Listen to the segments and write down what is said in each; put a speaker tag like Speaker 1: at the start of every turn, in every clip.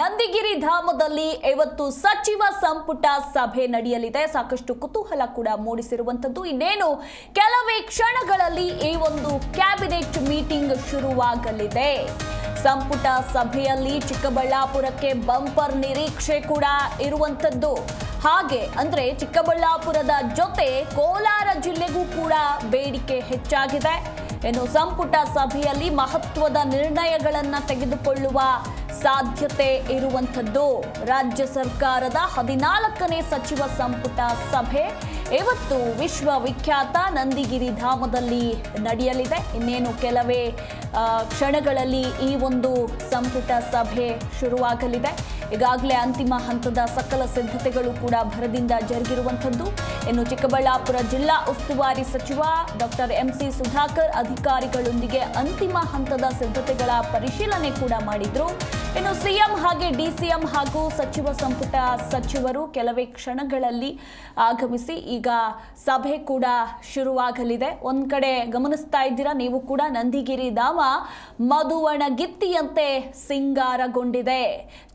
Speaker 1: ನಂದಿಗಿರಿ ಧಾಮದಲ್ಲಿ ಇವತ್ತು ಸಚಿವ ಸಂಪುಟ ಸಭೆ ನಡೆಯಲಿದೆ. ಸಾಕಷ್ಟು ಕುತೂಹಲ ಕೂಡ ಮೂಡಿಸಿರುವಂತದ್ದು ಇನ್ನೇನು, ಕೆಲವೇ ಕ್ಷಣಗಳಲ್ಲಿ ಈ ಒಂದು ಕ್ಯಾಬಿನೆಟ್ ಮೀಟಿಂಗ್ ಶುರುವಾಗಲಿದೆ. ಸಂಪುಟ ಸಭೆಯಲ್ಲಿ ಚಿಕ್ಕಬಳ್ಳಾಪುರಕ್ಕೆ ಬಂಪರ್ ನಿರೀಕ್ಷೆ ಕೂಡ ಇರುವಂತದ್ದು ಹಾಗೆ ಅಂದ್ರೆ ಚಿಕ್ಕಬಳ್ಳಾಪುರದ ಜೊತೆ ಕೋಲಾರ ಜಿಲ್ಲೆಗೂ ಕೂಡ ಬೇಡಿಕೆ ಹೆಚ್ಚಾಗಿದೆ. ಇನ್ನು ಸಂಪುಟ ಸಭೆಯಲ್ಲಿ ಮಹತ್ವದ ನಿರ್ಣಯಗಳನ್ನು ತೆಗೆದುಕೊಳ್ಳುವ ಸಾಧ್ಯತೆ ಇರುವಂಥದ್ದು. ರಾಜ್ಯ ಸರ್ಕಾರದ ಹದಿನಾಲ್ಕನೇ ಸಚಿವ ಸಂಪುಟ ಸಭೆ ಇವತ್ತು ವಿಶ್ವವಿಖ್ಯಾತ ನಂದಿಗಿರಿ ಧಾಮದಲ್ಲಿ ನಡೆಯಲಿದೆ. ಇನ್ನೇನು ಕೆಲವೇ ಕ್ಷಣಗಳಲ್ಲಿ ಈ ಒಂದು ಸಂಪುಟ ಸಭೆ ಶುರುವಾಗಲಿದೆ. ಈಗಾಗಲೇ ಅಂತಿಮ ಹಂತದ ಸಕಲ ಸಿದ್ಧತೆಗಳು ಕೂಡ ಭರದಿಂದ ಜರುಗಿರುವಂಥದ್ದು. ಇನ್ನು ಚಿಕ್ಕಬಳ್ಳಾಪುರ ಜಿಲ್ಲಾ ಉಸ್ತುವಾರಿ ಸಚಿವ ಡಾಕ್ಟರ್ ಎಂ ಸಿ ಸುಧಾಕರ್ ಅಧಿಕಾರಿಗಳೊಂದಿಗೆ ಅಂತಿಮ ಹಂತದ ಸಿದ್ಧತೆಗಳ ಪರಿಶೀಲನೆ ಕೂಡ ಮಾಡಿದ್ರು. ಇನ್ನು ಸಿಎಂ ಹಾಗೆ ಡಿಸಿಎಂ ಹಾಗೂ ಸಚಿವ ಸಂಪುಟ ಸಚಿವರು ಕೆಲವೇ ಕ್ಷಣಗಳಲ್ಲಿ ಆಗಮಿಸಿ ಈಗ ಸಭೆ ಕೂಡ ಶುರುವಾಗಲಿದೆ. ಒಂದು ಕಡೆ ಗಮನಿಸ್ತಾ ಇದ್ದೀರಾ? ನೀವು ಕೂಡ ನಂದಿಗಿರಿ ಧಾಮ ಮಧುವಣಗಿತ್ತಿಯಂತೆ ಸಿಂಗಾರಗೊಂಡಿದೆ.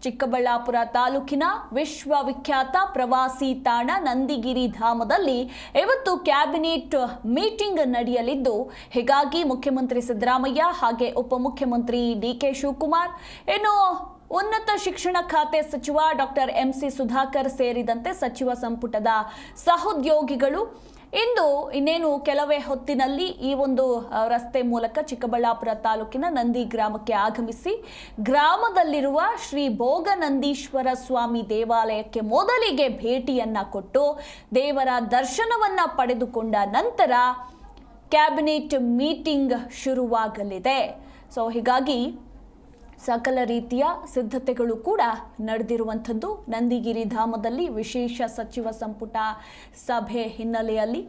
Speaker 1: ಚಿಕ್ಕಬಳ್ಳಾಪುರ ತಾಲೂಕಿನ ವಿಶ್ವವಿಖ್ಯಾತ ಪ್ರವಾಸಿ ತಾಣ ನಂದಿಗಿರಿ ಧಾಮದಲ್ಲಿ ಇವತ್ತು ಕ್ಯಾಬಿನೆಟ್ ಮೀಟಿಂಗ್ ನಡೆಯಲಿದ್ದು, ಹೀಗಾಗಿ ಮುಖ್ಯಮಂತ್ರಿ ಸಿದ್ದರಾಮಯ್ಯ ಹಾಗೆ ಉಪಮುಖ್ಯಮಂತ್ರಿ ಡಿ ಕೆ ಶಿವಕುಮಾರ್, ಇನ್ನು ಉನ್ನತ ಶಿಕ್ಷಣ ಖಾತೆ ಸಚಿವ ಡಾಕ್ಟರ್ ಎಂ ಸಿ ಸುಧಾಕರ್ ಸೇರಿದಂತೆ ಸಚಿವ ಸಂಪುಟದ ಸಹೋದ್ಯೋಗಿಗಳು. ಇಂದು ಇನ್ನೇನು ಕೆಲವೇ ಹೊತ್ತಿನಲ್ಲಿ ಈ ಒಂದು ರಸ್ತೆ ಮೂಲಕ ಚಿಕ್ಕಬಳ್ಳಾಪುರ ತಾಲೂಕಿನ ನಂದಿ ಗ್ರಾಮಕ್ಕೆ ಆಗಮಿಸಿ ಗ್ರಾಮದಲ್ಲಿರುವ ಶ್ರೀ ಭೋಗನಂದೀಶ್ವರ ಸ್ವಾಮಿ ದೇವಾಲಯಕ್ಕೆ ಮೊದಲಿಗೆ ಭೇಟಿಯನ್ನ ಕೊಟ್ಟು ದೇವರ ದರ್ಶನವನ್ನ ಪಡೆದುಕೊಂಡ ನಂತರ ಕ್ಯಾಬಿನೆಟ್ ಮೀಟಿಂಗ್ ಶುರುವಾಗಲಿದೆ. ಸೊ, ಹೀಗಾಗಿ ಸಕಲ ರೀತಿಯ ಸಿದ್ಧತೆಗಳು ಕೂಡ ನಡೆದಿರುವಂಥದ್ದು. ನಂದಿಗಿರಿ ಧಾಮದಲ್ಲಿ ವಿಶೇಷ ಸಚಿವ ಸಂಪುಟ ಸಭೆ ಹಿನ್ನೆಲೆಯಲ್ಲಿ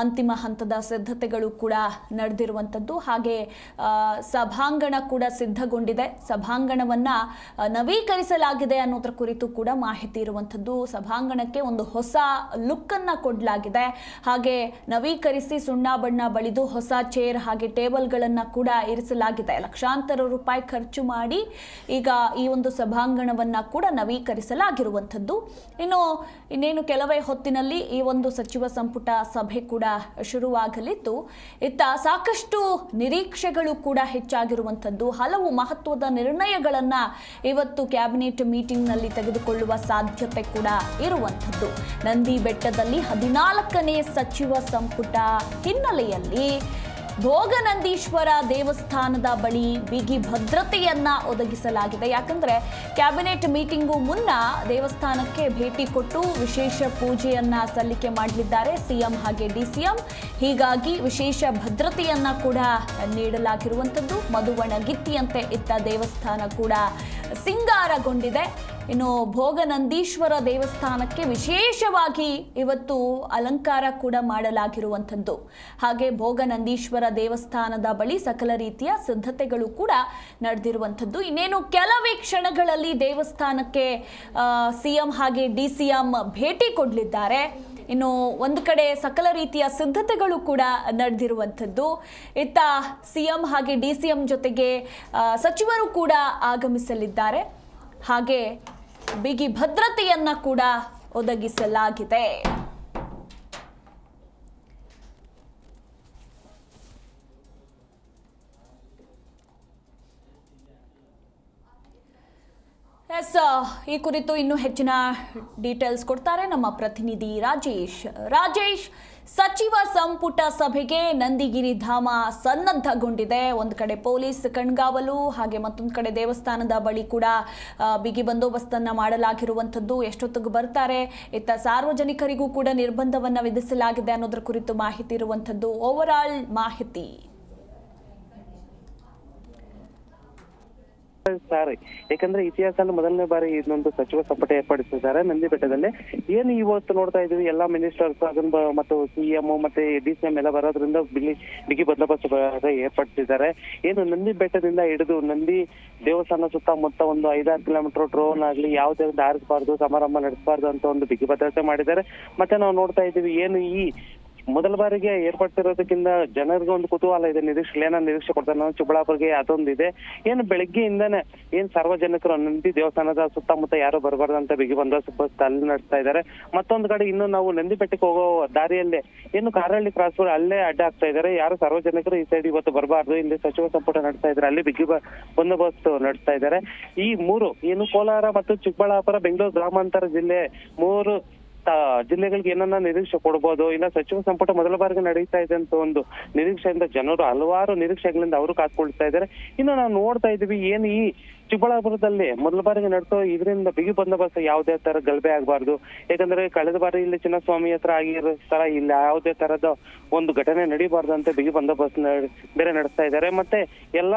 Speaker 1: ಅಂತಿಮ ಹಂತದ ಸಿದ್ಧತೆಗಳು ಕೂಡ ನಡೆದಿರುವಂಥದ್ದು. ಹಾಗೆ ಸಭಾಂಗಣ ಕೂಡ ಸಿದ್ಧಗೊಂಡಿದೆ. ಸಭಾಂಗಣವನ್ನು ನವೀಕರಿಸಲಾಗಿದೆ ಅನ್ನೋದ್ರ ಕುರಿತು ಕೂಡ ಮಾಹಿತಿ ಇರುವಂಥದ್ದು. ಸಭಾಂಗಣಕ್ಕೆ ಒಂದು ಹೊಸ ಲುಕ್ಕನ್ನು ಕೊಡಲಾಗಿದೆ. ಹಾಗೆ, ನವೀಕರಿಸಿ ಸುಣ್ಣ ಬಣ್ಣ ಬಳಿದು ಹೊಸ ಚೇರ್ ಹಾಗೆ ಟೇಬಲ್ಗಳನ್ನು ಕೂಡ ಇರಿಸಲಾಗಿದೆ. ಲಕ್ಷಾಂತರ ರೂಪಾಯಿ ಖರ್ಚು ಮಾಡಿ ಈಗ ಈ ಒಂದು ಸಭಾಂಗಣವನ್ನ ಕೂಡ ನವೀಕರಿಸಲಾಗಿರುವಂಥದ್ದು. ಇನ್ನು ಇನ್ನೇನು ಕೆಲವೇ ಹೊತ್ತಿನಲ್ಲಿ ಈ ಒಂದು ಸಚಿವ ಸಂಪುಟ ಸಭೆ ಕೂಡ ಶುರುವಾಗಲಿದ್ದು, ಇತ್ತ ಸಾಕಷ್ಟು ನಿರೀಕ್ಷೆಗಳು ಕೂಡ ಹೆಚ್ಚಾಗಿರುವಂಥದ್ದು. ಹಲವು ಮಹತ್ವದ ನಿರ್ಣಯಗಳನ್ನ ಇವತ್ತು ಕ್ಯಾಬಿನೆಟ್ ಮೀಟಿಂಗ್ನಲ್ಲಿ ತೆಗೆದುಕೊಳ್ಳುವ ಸಾಧ್ಯತೆ ಕೂಡ ಇರುವಂಥದ್ದು. ನಂದಿ ಬೆಟ್ಟದಲ್ಲಿ ಹದಿನಾಲ್ಕನೇ ಸಚಿವ ಸಂಪುಟ ಹಿನ್ನೆಲೆಯಲ್ಲಿ ಭೋಗನಂದೀಶ್ವರ ದೇವಸ್ಥಾನದ ಬಳಿ ಬಿಗಿ ಭದ್ರತೆಯನ್ನ ಒದಗಿಸಲಾಗಿದೆ. ಯಾಕಂದ್ರೆ ಕ್ಯಾಬಿನೆಟ್ ಮೀಟಿಂಗು ಮುನ್ನ ದೇವಸ್ಥಾನಕ್ಕೆ ಭೇಟಿ ಕೊಟ್ಟು ವಿಶೇಷ ಪೂಜೆಯನ್ನ ಸಲ್ಲಿಕೆ ಮಾಡಲಿದ್ದಾರೆ ಸಿಎಂ ಹಾಗೆ ಡಿಸಿಎಂ. ಹೀಗಾಗಿ ವಿಶೇಷ ಭದ್ರತೆಯನ್ನ ಕೂಡ ನೀಡಲಾಗಿರುವಂಥದ್ದು. ಮಧುವಣಗಿತ್ತಿಯಂತೆ ಇತ್ತ ದೇವಸ್ಥಾನ ಕೂಡ ಸಿಂಗಾರಗೊಂಡಿದೆ. ಇನ್ನು ಭೋಗನಂದೀಶ್ವರ ದೇವಸ್ಥಾನಕ್ಕೆ ವಿಶೇಷವಾಗಿ ಇವತ್ತು ಅಲಂಕಾರ ಕೂಡ ಮಾಡಲಾಗಿರುವಂಥದ್ದು. ಹಾಗೆ ಭೋಗನಂದೀಶ್ವರ ದೇವಸ್ಥಾನದ ಬಳಿ ಸಕಲ ರೀತಿಯ ಸಿದ್ಧತೆಗಳು ಕೂಡ ನಡೆದಿರುವಂಥದ್ದು. ಇನ್ನೇನು ಕೆಲವೇ ಕ್ಷಣಗಳಲ್ಲಿ ದೇವಸ್ಥಾನಕ್ಕೆ ಸಿಎಂ ಹಾಗೆ ಡಿ ಸಿ ಎಂ ಭೇಟಿ ಕೊಡಲಿದ್ದಾರೆ. ಇನ್ನು ಒಂದು ಕಡೆ ಸಕಲ ರೀತಿಯ ಸಿದ್ಧತೆಗಳು ಕೂಡ ನಡೆದಿರುವಂಥದ್ದು. ಇತ್ತ ಸಿಎಂ ಹಾಗೆ ಡಿ ಸಿ ಎಂ ಜೊತೆಗೆ ಸಚಿವರು ಕೂಡ ಆಗಮಿಸಲಿದ್ದಾರೆ. ಹಾಗೆ ಬಿಗಿ ಭದ್ರತೆಯನ್ನ ಕೂಡ ಒದಗಿಸಲಾಗಿದೆ. ಈ ಕುರಿತು ಇನ್ನೂ ಹೆಚ್ಚಿನ ಡೀಟೇಲ್ಸ್ ಕೊಡ್ತಾರೆ ನಮ್ಮ ಪ್ರತಿನಿಧಿ ರಾಜೇಶ್. ರಾಜೇಶ್, ಸಚಿವ ಸಂಪುಟ ಸಭೆಗೆ ನಂದಿಗಿರಿ ಧಾಮ ಸನ್ನದ್ಧಗೊಂಡಿದೆ. ಒಂದು ಕಡೆ ಪೊಲೀಸ್ ಕಣ್ಗಾವಲು, ಹಾಗೆ ಮತ್ತೊಂದು ಕಡೆ ದೇವಸ್ಥಾನದ ಬಳಿ ಕೂಡ ಬಿಗಿ ಬಂದೋಬಸ್ತನ್ನು ಮಾಡಲಾಗಿರುವಂಥದ್ದು ಎಷ್ಟೊತ್ತಿಗೆ ಬರ್ತಾರೆ, ಇತ್ತ ಸಾರ್ವಜನಿಕರಿಗೂ ಕೂಡ ನಿರ್ಬಂಧವನ್ನು ವಿಧಿಸಲಾಗಿದೆ ಅನ್ನೋದ್ರ ಕುರಿತು ಮಾಹಿತಿ ಇರುವಂಥದ್ದು ಓವರ್ ಮಾಹಿತಿ.
Speaker 2: ಸರ್. ಯಾಕಂದ್ರೆ ಇತಿಹಾಸದಲ್ಲಿ ಮೊದಲನೇ ಬಾರಿ ಇದೊಂದು ಸಚಿವ ಸಂಪುಟ ಏರ್ಪಡಿಸಿದ್ದಾರೆ. ನಂದಿ ಬೆಟ್ಟದಲ್ಲಿ ಏನು ಇವತ್ತು ನೋಡ್ತಾ ಇದೀವಿ ಎಲ್ಲಾ ಮಿನಿಸ್ಟರ್ಸ್ ಅದನ್ನ ಮತ್ತು ಸಿಎಂ ಮತ್ತೆ ಡಿ ಸಿ ಎಂ ಎಲ್ಲ ಬರೋದ್ರಿಂದ ಬಿಲ್ಲಿ ಬಿಗಿ ಬಂದೋಬಸ್ತ್ ಏರ್ಪಡಿಸಿದ್ದಾರೆ. ಏನು ನಂದಿ ಬೆಟ್ಟದಿಂದ ಹಿಡಿದು ನಂದಿ ದೇವಸ್ಥಾನ ಸುತ್ತಮುತ್ತ ಒಂದು ಐದಾರು ಕಿಲೋಮೀಟರ್ ಡ್ರೋನ್ ಆಗ್ಲಿ, ಯಾವುದೇ ಒಂದು ಹಾರಿಸಬಾರ್ದು, ಸಮಾರಂಭ ನಡೆಸಬಾರ್ದು ಅಂತ ಒಂದು ಬಿಗಿ ಭದ್ರತೆ ಮಾಡಿದ್ದಾರೆ. ಮತ್ತೆ ನಾವು ನೋಡ್ತಾ ಇದೀವಿ ಏನು ಈ ಮೊದಲ ಬಾರಿಗೆ ಏರ್ಪಡ್ತಿರೋದಕ್ಕಿಂತ ಜನರಿಗೆ ಒಂದು ಕುತೂಹಲ ಇದೆ. ನಿರೀಕ್ಷೆ ಏನೋ ನಿರೀಕ್ಷೆ ಕೊಡ್ತಾರೆ. ಚಿಕ್ಕಬಳ್ಳಾಪುರಗೆ ಅದೊಂದಿದೆ. ಏನು ಬೆಳಗ್ಗೆಯಿಂದಾನೆ ಏನ್ ಸಾರ್ವಜನಿಕರು ನಂದಿ ದೇವಸ್ಥಾನದ ಸುತ್ತಮುತ್ತ ಯಾರು ಬರಬಾರ್ದು ಅಂತ ಬಿಗಿ ಬಂದೋಬಸ್ತ್ ಬಸ್ ಅಲ್ಲಿ ನಡೆಸ್ತಾ ಇದ್ದಾರೆ. ಮತ್ತೊಂದು ಕಡೆ ಇನ್ನು ನಾವು ನಂದಿ ಬೆಟ್ಟಕ್ಕೆ ಹೋಗೋ ದಾರಿಯಲ್ಲೇ ಏನು ಕಾರಹಳ್ಳಿ ಕ್ರಾಸ್ ಅಲ್ಲೇ ಅಡ್ಡ ಆಗ್ತಾ ಇದ್ದಾರೆ. ಯಾರು ಸಾರ್ವಜನಿಕರು ಈ ಸೈಡ್ ಇವತ್ತು ಬರಬಾರ್ದು. ಇಲ್ಲಿ ಸಚಿವ ಸಂಪುಟ ನಡೆಸ್ತಾ ಇದ್ದಾರೆ. ಅಲ್ಲಿ ಬಿಗಿ ಬಂದೋಬಸ್ತ್ ನಡೆಸ್ತಾ ಇದ್ದಾರೆ. ಈ ಮೂರು, ಏನು ಕೋಲಾರ ಮತ್ತು ಚಿಕ್ಕಬಳ್ಳಾಪುರ, ಬೆಂಗಳೂರು, ಗ್ರಾಮಾಂತರ ಜಿಲ್ಲೆ ಮೂರು ಜಿಲ್ಲೆಗಳಿಗೆ ಏನನ್ನ ನಿರೀಕ್ಷೆ ಕೊಡ್ಬೋದು, ಇಲ್ಲ ಸಚಿವ ಸಂಪುಟ ಮೊದಲ ಬಾರಿಗೆ ನಡೀತಾ ಇದೆ ಅಂತ ಒಂದು ನಿರೀಕ್ಷೆಯಿಂದ ಜನರು ಹಲವಾರು ನಿರೀಕ್ಷೆಗಳಿಂದ ಅವರು ಕಾತ್ಕೊಳ್ತಾ ಇದ್ದಾರೆ. ಇನ್ನು ನಾವು ನೋಡ್ತಾ ಇದೀವಿ ಏನು ಈ ಚಿಕ್ಕಬಳ್ಳಾಪುರದಲ್ಲಿ ಮೊದಲ ಬಾರಿಗೆ ನಡೆಸೋ ಇದರಿಂದ ಬಿಗಿ ಬಂದೋಬಸ್ತ್ ಯಾವುದೇ ತರ ಗಲಭೆ ಆಗಬಾರ್ದು. ಯಾಕಂದ್ರೆ ಕಳೆದ ಬಾರಿ ಇಲ್ಲಿ ಚಿನ್ನಸ್ವಾಮಿ ಹತ್ರ ಆಗಿರೋ ತರ ಇಲ್ಲಿ ಯಾವುದೇ ತರದ ಒಂದು ಘಟನೆ ನಡೀಬಾರ್ದು ಅಂತ ಬಿಗಿ ಬಂದೋಬಸ್ತ್ ಬೇರೆ ನಡೆಸ್ತಾ ಇದ್ದಾರೆ. ಮತ್ತೆ ಎಲ್ಲ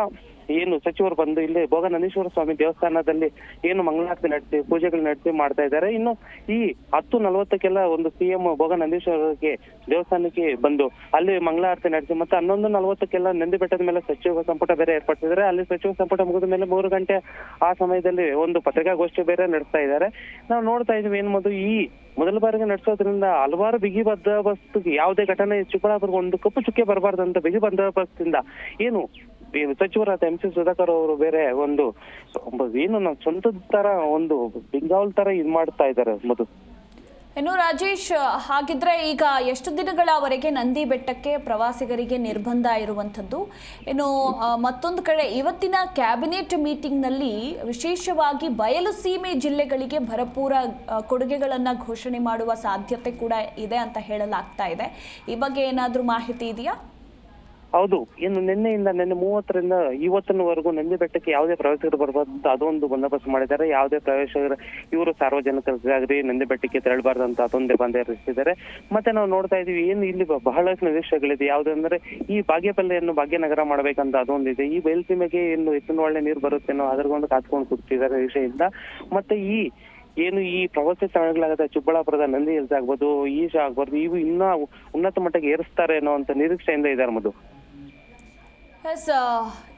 Speaker 2: ಏನು ಸಚಿವರು ಬಂದು ಇಲ್ಲಿ ಭೋಗನಂದೀಶ್ವರ ಸ್ವಾಮಿ ದೇವಸ್ಥಾನದಲ್ಲಿ ಏನು ಮಂಗಳಾರತಿ ನಡೆಸಿ, ಪೂಜೆಗಳು ನಡೆಸಿ ಮಾಡ್ತಾ ಇದ್ದಾರೆ. ಇನ್ನು ಈ ಹತ್ತು ನಲವತ್ತಕ್ಕೆಲ್ಲ ಒಂದು ಸಿಎಂ ಭೋಗನಂದೀಶ್ವರಕ್ಕೆ ದೇವಸ್ಥಾನಕ್ಕೆ ಬಂದು ಅಲ್ಲಿ ಮಂಗಳಾರತಿ ನಡೆಸಿ ಮತ್ತೆ ಹನ್ನೊಂದು ನಲವತ್ತಕ್ಕೆಲ್ಲ ನಂದಿ ಬೆಟ್ಟದ ಮೇಲೆ ಸಚಿವ ಸಂಪುಟ ಬೇರೆ ಏರ್ಪಡಿಸಿದ್ದಾರೆ. ಅಲ್ಲಿ ಸಚಿವ ಸಂಪುಟ ಮುಗಿದ ಮೇಲೆ ಮೂರು ಗಂಟೆ ಆ ಸಮಯದಲ್ಲಿ ಒಂದು ಪತ್ರಿಕಾಗೋಷ್ಠಿ ಬೇರೆ ನಡೆಸ್ತಾ ಇದ್ದಾರೆ. ನಾವು ನೋಡ್ತಾ ಇದೀವಿ ಏನ್ ಈ ಮೊದಲ ಬಾರಿಗೆ ನಡೆಸೋದ್ರಿಂದ ಹಲವಾರು ಬಿಗಿ ಬಂದೋಬಸ್ತ್ ಯಾವುದೇ ಘಟನೆ ಚಿಕ್ಕಬಳ್ಳಾಪುರ ಒಂದು ಕಪ್ಪು ಚುಕ್ಕೆ ಬರಬಾರ್ದಂತ ಬಿಗಿ ಬಂದೋಬಸ್ತಿಂದ ಏನು ಸಚಿವರಾದ ಎಂ ಸಿ ಸುಧಾಕರ್ ಅವರು ಬೇರೆ ಒಂದು ಏನು ನಮ್ಮ ಸ್ವಂತದ ತರ ಒಂದು ಬಿಂಗಾವಲ್ ತರ ಇದ್ ಮಾಡ್ತಾ ಇದ್ದಾರೆ ಮಧು.
Speaker 1: ಇನ್ನು ರಾಜೇಶ್, ಹಾಗಿದ್ರೆ ಈಗ ಎಷ್ಟು ದಿನಗಳವರೆಗೆ ನಂದಿ ಬೆಟ್ಟಕ್ಕೆ ಪ್ರವಾಸಿಗರಿಗೆ ನಿರ್ಬಂಧ ಇರುವಂಥದ್ದು? ಇನ್ನು ಮತ್ತೊಂದು ಕಡೆ ಇವತ್ತಿನ ಕ್ಯಾಬಿನೆಟ್ ಮೀಟಿಂಗ್ನಲ್ಲಿ ವಿಶೇಷವಾಗಿ ಬಯಲು ಸೀಮೆ ಜಿಲ್ಲೆಗಳಿಗೆ ಭರಪೂರ ಕೊಡುಗೆಗಳನ್ನು ಘೋಷಣೆ ಮಾಡುವ ಸಾಧ್ಯತೆ ಕೂಡ ಇದೆ ಅಂತ ಹೇಳಲಾಗ್ತಾ ಇದೆ. ಈ ಬಗ್ಗೆ ಏನಾದರೂ ಮಾಹಿತಿ ಇದೆಯಾ?
Speaker 2: ಹೌದು. ಇನ್ನು ನಿನ್ನೆಯಿಂದ, ನಿನ್ನೆ ಮೂವತ್ತರಿಂದ ಇವತ್ತಿನವರೆಗೂ ನಂದಿ ಬೆಟ್ಟಕ್ಕೆ ಯಾವುದೇ ಪ್ರವಾಸಿಗರು ಬರಬಾರ್ದು ಅದೊಂದು ಬಂದೋಬಸ್ತ್ ಮಾಡಿದ್ದಾರೆ. ಯಾವುದೇ ಪ್ರವೇಶಕರು, ಇವರು ಸಾರ್ವಜನಿಕರಿಗಾಗ್ರಿ ನಂದಿ ಬೆಟ್ಟಕ್ಕೆ ತೆರಳಬಾರ್ದು ಅಂತ ಅದೊಂದೇ ಬಂದ ಇರಿಸಿದ್ದಾರೆ. ಮತ್ತೆ ನಾವು ನೋಡ್ತಾ ಇದೀವಿ ಏನು ಇಲ್ಲಿ ಬಹಳಷ್ಟು ನಿರೀಕ್ಷೆಗಳಿದೆ. ಯಾವುದಂದ್ರೆ ಈ ಭಾಗ್ಯಪಲ್ಲೆಯನ್ನು ಭಾಗ್ಯನಗರ ಮಾಡಬೇಕಂತ ಅದೊಂದಿದೆ. ಈ ಬಯಲ್ಸೀಮೆಗೆ ಹೆಚ್ಚಿನ ಒಳ್ಳೆ ನೀರು ಬರುತ್ತೇನೋ ಅದ್ರಗೊಂದು ಕಾತ್ಕೊಂಡು ಕೂತಿದ್ದಾರೆ ವಿಷಯದಿಂದ ಮತ್ತೆ ಈ, ಏನು ಈ ಪ್ರವಾಸಿ ತಾಣಗಳಾದ ಚಿಕ್ಕಬಳ್ಳಾಪುರದ ನಂದಿ ಹಿಲ್ಸ್ ಆಗ್ಬೋದು, ಈಶಾ ಆಗ್ಬಾರ್ದು ಇವು ಇನ್ನೂ ಉನ್ನತ ಮಟ್ಟಕ್ಕೆ ಏರಿಸ್ತಾರೆ ಅನ್ನೋ ಅಂತ ನಿರೀಕ್ಷೆಯಿಂದ ಇದಾರೆ ಮಧು.
Speaker 1: ಎಸ್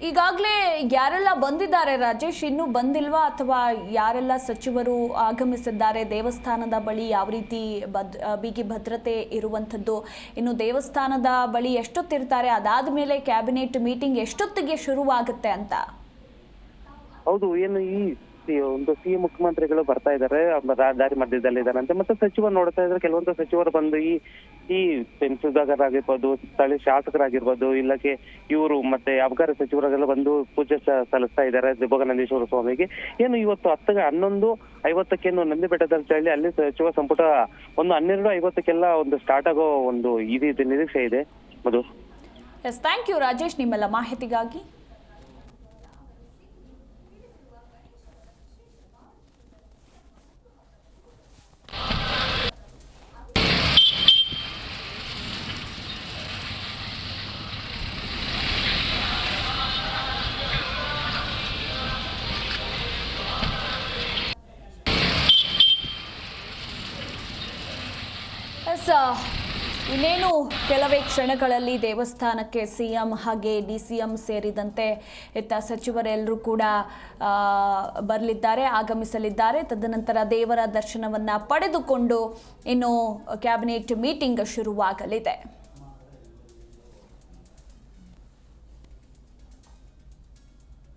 Speaker 1: ಈಗಾಗಲೇ ಯಾರೆಲ್ಲ ಬಂದಿದ್ದಾರೆ ರಾಜೇಶ್? ಇನ್ನೂ ಬಂದಿಲ್ವಾ? ಅಥವಾ ಯಾರೆಲ್ಲ ಸಚಿವರು ಆಗಮಿಸಿದ್ದಾರೆ? ದೇವಸ್ಥಾನದ ಬಳಿ ಯಾವ ರೀತಿ ಆ, ಬಿಗಿ ಭದ್ರತೆ ಇರುವಂಥದ್ದು? ಇನ್ನು ದೇವಸ್ಥಾನದ ಬಳಿ ಎಷ್ಟೊತ್ತಿರ್ತಾರೆ? ಅದಾದ ಮೇಲೆ ಕ್ಯಾಬಿನೆಟ್ ಮೀಟಿಂಗ್ ಎಷ್ಟೊತ್ತಿಗೆ ಶುರುವಾಗುತ್ತೆ ಅಂತ?
Speaker 2: ಹೌದು ಏನು ಈ ಒಂದು ಸಿ ಮುಖ್ಯಮಂತ್ರಿಗಳು ಬರ್ತಾ ಇದ್ದಾರೆ ದಾರಿ ಮಧ್ಯದಲ್ಲಿ ಇದಾರಂತೆ ಮತ್ತೆ ಸಚಿವರು ನೋಡ್ತಾ ಇದ್ರೆ ಕೆಲವೊಂದು ಸಚಿವರು ಬಂದು ಈ ಈ ಆಗಿರ್ಬೋದು, ಸ್ಥಳೀಯ ಶಾಸಕರಾಗಿರ್ಬೋದು, ಇಲ್ಲಕ್ಕೆ ಇವರು ಮತ್ತೆ ಅಬಕಾರಿ ಸಚಿವರಾಗೆಲ್ಲ ಬಂದು ಪೂಜೆ ಸಲ್ಲಿಸ್ತಾ ಇದ್ದಾರೆ ದಿಬ್ಬಗನಂದೀಶ್ವರ ಸ್ವಾಮಿಗೆ. ಏನು ಇವತ್ತು ಹತ್ತ ಹನ್ನೊಂದು ಐವತ್ತಕ್ಕೇನು ನಂದಿ ಬೆಟ್ಟದಲ್ಲಿ ಚಳಿ, ಅಲ್ಲಿ ಸಚಿವ ಸಂಪುಟ ಒಂದು ಹನ್ನೆರಡು, ಐವತ್ತಕ್ಕೆಲ್ಲ ಒಂದು ಸ್ಟಾರ್ಟ್ ಆಗೋ ಒಂದು ಇದೆ ನಿರೀಕ್ಷೆ ಇದೆ. Madhu.
Speaker 1: Yes thank you Rajesh. ನಿಮ್ಮೆಲ್ಲ ಮಾಹಿತಿಗಾಗಿ ಎಸ್ ಇನ್ನೇನು ಕೆಲವೇ ಕ್ಷಣಗಳಲ್ಲಿ ದೇವಸ್ಥಾನಕ್ಕೆ ಸಿ ಎಂ ಹಾಗೆ ಡಿ ಸಿ ಎಂ ಸೇರಿದಂತೆ ಇತ್ತ ಸಚಿವರೆಲ್ಲರೂ ಕೂಡ ಬರಲಿದ್ದಾರೆ, ಆಗಮಿಸಲಿದ್ದಾರೆ. ತದನಂತರ ದೇವರ ದರ್ಶನವನ್ನು ಪಡೆದುಕೊಂಡು ಇನ್ನು ಕ್ಯಾಬಿನೆಟ್ ಮೀಟಿಂಗ್ ಶುರುವಾಗಲಿದೆ.